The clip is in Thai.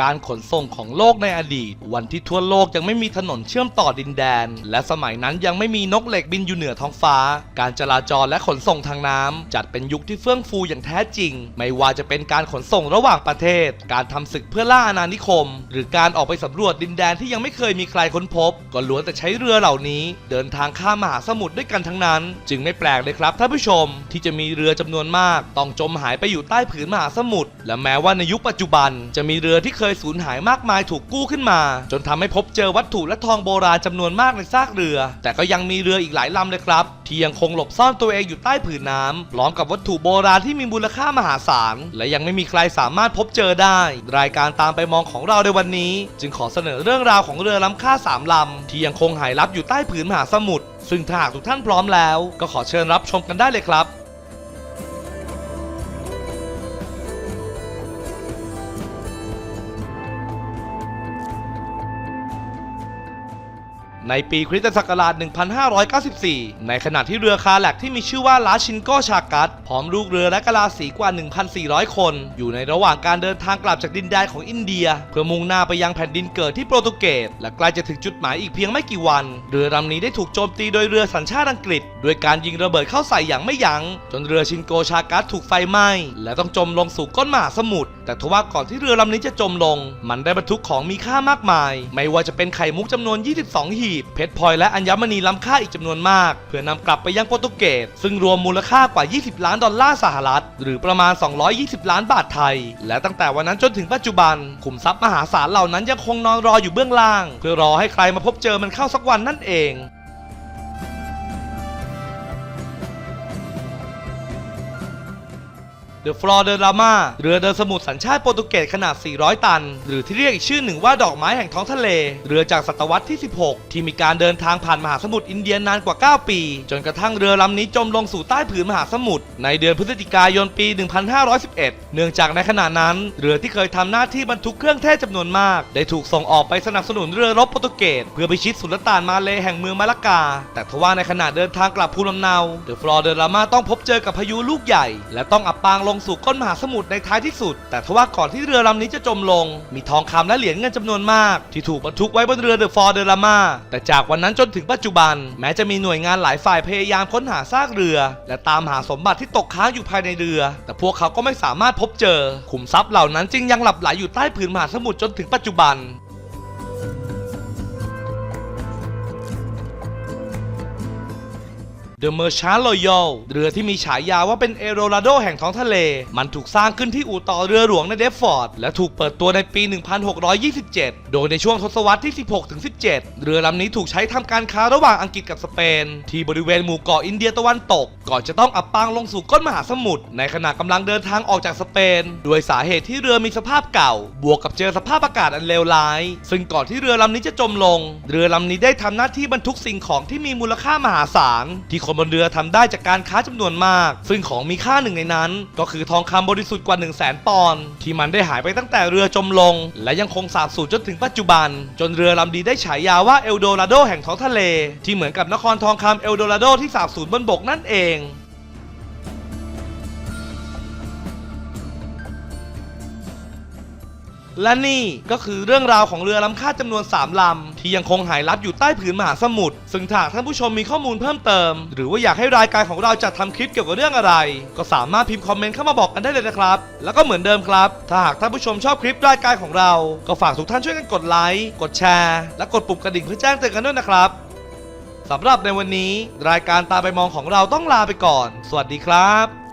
การขนส่งของโลกในอดีต วันที่ทั่วโลกยังไม่มีถนนเชื่อมต่อดินแดน และสมัยนั้นยังไม่มีนกเหล็กบินอยู่เหนือท้องฟ้า การจราจรและขนส่งทางน้ำจัดเป็นยุคที่เฟื่องฟูอย่างแท้จริง ไม่ว่าจะเป็นการขนส่งระหว่างประเทศ การทำศึกเพื่อล่าอาณานิคม หรือการออกไปสำรวจดินแดนที่ยังไม่เคยมีใครค้นพบ ก็ล้วนแต่ใช้เรือเหล่านี้ เดินทางข้ามมหาสมุทรด้วยกันทั้งนั้น จึงไม่แปลกเลยครับท่านผู้ชม ที่จะมีเรือจำนวนมาก ต้องจมหายไปอยู่ใต้ผืนมหาสมุทรและแม้ว่าในยุคปัจจุบัน จะมีเรือที่เคยสูญหายมากมายถูกกู้ขึ้นมา จนทำให้พบเจอวัตถุและทองโบราณจำนวนมากในซากเรือ แต่ก็ยังมีเรืออีกหลายลำเลยครับ ที่ยังคงหลบซ่อนตัวเองอยู่ใต้ผืนน้ำพร้อมกับวัตถุโบราณที่มีมูลค่ามหาศาล และยังไม่มีใครสามารถพบเจอได้ รายการตามไปมองของเราในวันนี้ จึงขอเสนอเรื่องราวของเรือล้ำค่าสามลำที่ยังคงหายลับอยู่ใต้ผืนมหาสมุทรซึ่งถ้าหากทุกท่านพร้อมแล้ว ก็ขอเชิญรับชมกันได้เลยครับ ในปีคริสตศักราช 1594 ในขณะที่เรือคาแลกที่มีชื่อว่าลาชินโกชากัสพร้อมลูกเรือและกะลาสีกว่า 1,400 คน อยู่ในระหว่างการเดินทางกลับจากดินแดนของอินเดีย เพื่อมุ่งหน้าไปยังแผ่นดินเกิดที่โปรตุเกสและใกล้จะถึงจุดหมายอีกเพียงไม่กี่วัน เรือลำนี้ได้ถูกโจมตีโดยเรือสัญชาติอังกฤษด้วยการยิงระเบิดเข้าใส่อย่างไม่ยัง้งจนเรือชินโกชากัสถูกไฟไหม้และต้องจมลงสู่ก้นมหาสมุทรแต่ทว่าก่อนที่เรือลำนี้จะจมลง มันได้บรรทุกของมีค่ามากมาย ไม่ว่าจะเป็นไข่มุกจำนวน 22 หีบเพชรพลอยและอัญมณีล้ำค่าอีกจำนวนมาก เพื่อนำกลับไปยังโปรตุเกส ซึ่งรวมมูลค่ากว่า 20 ล้านดอลลาร์สหรัฐ หรือประมาณ 220 ล้านบาทไทย และตั้งแต่วันนั้นจนถึงปัจจุบัน ขุมทรัพย์มหาศาลเหล่านั้นยังคงนอนรออยู่เบื้องล่าง เพื่อรอให้ใครมาพบเจอมันเข้าสักวันนั่นเอง เดอะฟลอเดอรามาเรือเดินสมุทรสัญชาติโปรตุเกสขนาด 400 ตัน หรือที่เรียกอีกชื่อหนึ่งว่าดอกไม้แห่งท้องทะเล เรือจากศตวรรษที่ 16 ที่มีการเดินทางผ่านมหาสมุทรอินเดียนานกว่า 9 ปี จนกระทั่งเรือลำนี้จมลงสู่ใต้ผืนมหาสมุทรในเดือนพฤศจิกายนปี 1511 เนื่องจากในขณะนั้น เรือที่เคยทำหน้าที่บรรทุกเครื่องเทศจำนวนมาก ได้ถูกส่งออกไปสนับสนุนเรือรบโปรตุเกสเพื่อพิชิตสุลต่านมาเลแห่งเมืองมาละกา แต่ทว่าในขณะเดินทางกลับภูมิลำเนาเดอะฟลอเดอรามาต้องพบเจอกับพายุลูกใหญ่ และต้องอับปางลงสู่ก้นมหาสมุทรในท้ายที่สุด แต่ทว่าก่อนที่เรือลำนี้จะจมลง มีทองคำและเหรียญเงินจำนวนมาก ที่ถูกบรรทุกไว้บนเรือเดอะฟอร์เดอรามาแต่จากวันนั้นจนถึงปัจจุบัน แม้จะมีหน่วยงานหลายฝ่ายพยายามค้นหาซากเรือ และตามหาสมบัติที่ตกค้างอยู่ภายในเรือ แต่พวกเขาก็ไม่สามารถพบเจอขุมทรัพย์เหล่านั้นจึงยังหลับไหลอยู่ใต้ผืนมหาสมุทรจนถึงปัจจุบัน The Merchant Royal เรือที่มีฉายาว่าเป็นเอโรลาโดแห่งท้องทะเล มันถูกสร้างขึ้นที่อู่ต่อเรือหลวงในเดฟฟอร์ด และถูกเปิดตัวในปี 1627 โดยในช่วงทศวรรษที่ 16-17 เรือลำนี้ถูกใช้ทำการค้าระหว่างอังกฤษกับสเปน ที่บริเวณหมู่เกาะอินเดียตะวันตก ก่อนจะต้องอับปางลงสู่ก้นมหาสมุทรในขณะกำลังเดินทางออกจากสเปน ด้วยสาเหตุที่เรือมีสภาพเก่า บวกกับเจอสภาพอากาศอันเลวร้าย ซึ่งก่อนที่เรือลำนี้จะจมลง เรือลำนี้ได้ทำหน้าที่บรรทุกสิ่งของที่มีมูลค่ามหาศาลที่คนบนเรือทำได้จากการค้าจำนวนมาก ซึ่งของมีค่าหนึ่งในนั้น ก็คือทองคำบริสุทธิ์กว่า 1 0 0 0 0แสนปอนด์ที่มันได้หายไปตั้งแต่เรือจมลง และยังคงสาบสูญจนถึงปัจจุบัน จนเรือลำดีได้ฉายาว่าเอลโดราโดแห่งท้องทะเล ที่เหมือนกับนครทองคำเอลโดราโดที่สาบสูญบนบกนั่นเอง และนี่ก็คือเรื่องราวของเรือล้ำค่าจำนวน 3 ลำ ที่ยังคงหายลับอยู่ใต้ผืนมหาสมุทรซึ่งถ้าหากท่านผู้ชมมีข้อมูลเพิ่มเติม หรือว่าอยากให้รายการของเราจัดทำคลิปเกี่ยวกับเรื่องอะไร ก็สามารถพิมพ์คอมเมนต์เข้ามาบอกกันได้เลยนะครับ แล้วก็เหมือนเดิมครับ ถ้าหากท่านผู้ชมชอบคลิปรายการของเรา ก็ฝากทุกท่านช่วยกันกดไลค์กดแชร์และกดปุ่มกระดิ่งเพื่อแจ้งเตือนกันด้วยนะครับสำหรับในวันนี้ รายการตาไปมองของเราต้องลาไปก่อน สวัสดีครับ